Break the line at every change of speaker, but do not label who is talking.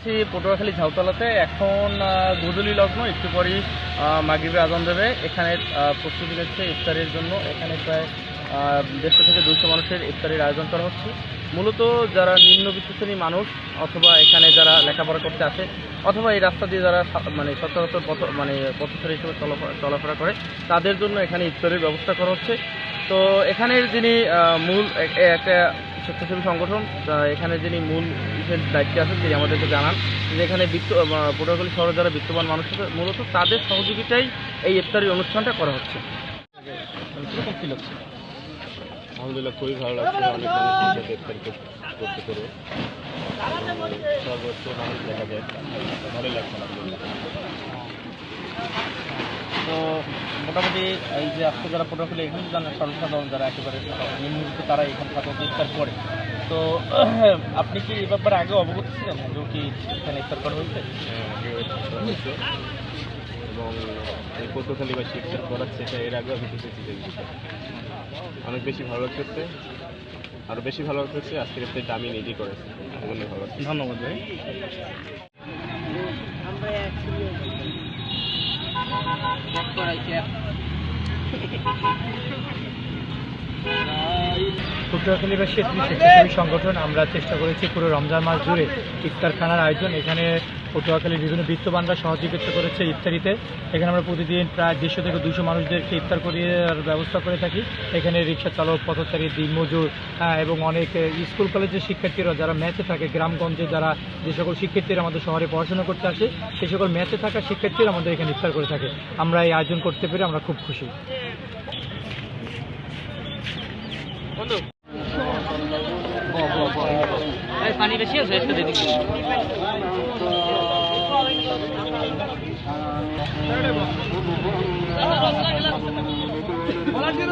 আছি পটুয়াখালী ঝাউতলাতে। এখন গোধূলি লগ্ন, একটু পরই মাগরিবে আজান দেবে। এখানে প্রস্তুতি নিচ্ছে ইফতারের জন্য। এখানে প্রায় দেড়শো থেকে দুশো মানুষের ইফতারের আয়োজন করা হচ্ছে। মূলত যারা নিম্নবিত্ত শ্রেণির মানুষ অথবা এখানে যারা লেখাপড়া করতে আসে, অথবা এই রাস্তা দিয়ে যারা মানে সচরাচর পথ মানে পথচারী হিসেবে চলাফেরা করে, তাদের জন্য এখানে ইফতারের ব্যবস্থা করা হচ্ছে। তো এখানের যিনি মূল একটা স্বেচ্ছাসেবী সংগঠন এখানে যিনি মূল ইসের দায়িত্বে আছেন তিনি আমাদেরকে জানান যে এখানে বিত্ত পটুয়াখালী শহরে যারা বিত্তবান মানুষ আছে মূলত তাদের সহযোগিতায় এই ইফতারি অনুষ্ঠানটা করা হচ্ছে।
আলহামদুলিল্লাহ খুবই ভালো লাগছে। অনেক মানুষ করতে পেরে। সর্বোচ্চ মানুষ দেখা যায়। ভালোই লাগছে আলহামদুলিল্লাহ।
মোটামুটি এই যে আজকে যারা পটুয়াখালী এখানে জানেন সর্বসাধারণ যারা একেবারে নিম্নবিত্ত তারা এখানে সাধারণত ইফতার করে। তো আপনি কি এই ব্যাপারে আগে অবগত ছিলেন? যে কি এখানে ইফতার করা হয়েছে?
হ্যাঁ, আগে। এবং এই পটুখালী বা ইফতার করাচ্ছে এটা এর আগেও আমি দেখেছি। অনেক বেশি ভালো লাগতেছে আরও বেশি ভালো লাগতেছে আজকের ইফতারটা আমি নিজেই করেছি। অনেক ভালো লাগছে।
ধন্যবাদ ভাই।
পটুয়াখালীবাসী একটি স্বেচ্ছাসেবী সংগঠন, আমরা চেষ্টা করেছি পুরো রমজান মাস জুড়ে ইফতার খানার আয়োজন। এখানে পটুয়াখালীর বিভিন্ন বৃত্তবানরা সহযোগিতা করেছে ইফতারিতে। এখানে আমরা প্রতিদিন প্রায় দেড়শো থেকে দুশো মানুষদেরকে ইফতার করিয়ে ব্যবস্থা করে থাকি। এখানে রিক্সা চালক পথচারী দিনমজুর হ্যাঁ, এবং অনেক স্কুল কলেজের শিক্ষার্থীরা যারা ম্যাচে থাকে গ্রামগঞ্জে যারা যে সকল শিক্ষার্থীরা আমাদের শহরে পড়াশোনা করতে আসে সেই সকল ম্যাচে থাকা শিক্ষার্থীরা আমাদের এখানে ইফতার করে থাকে। আমরা এই আয়োজন করতে পেরে আমরা খুব খুশি।
পানি বেশি আছে একটা দিদি
ভলান্টিয়ার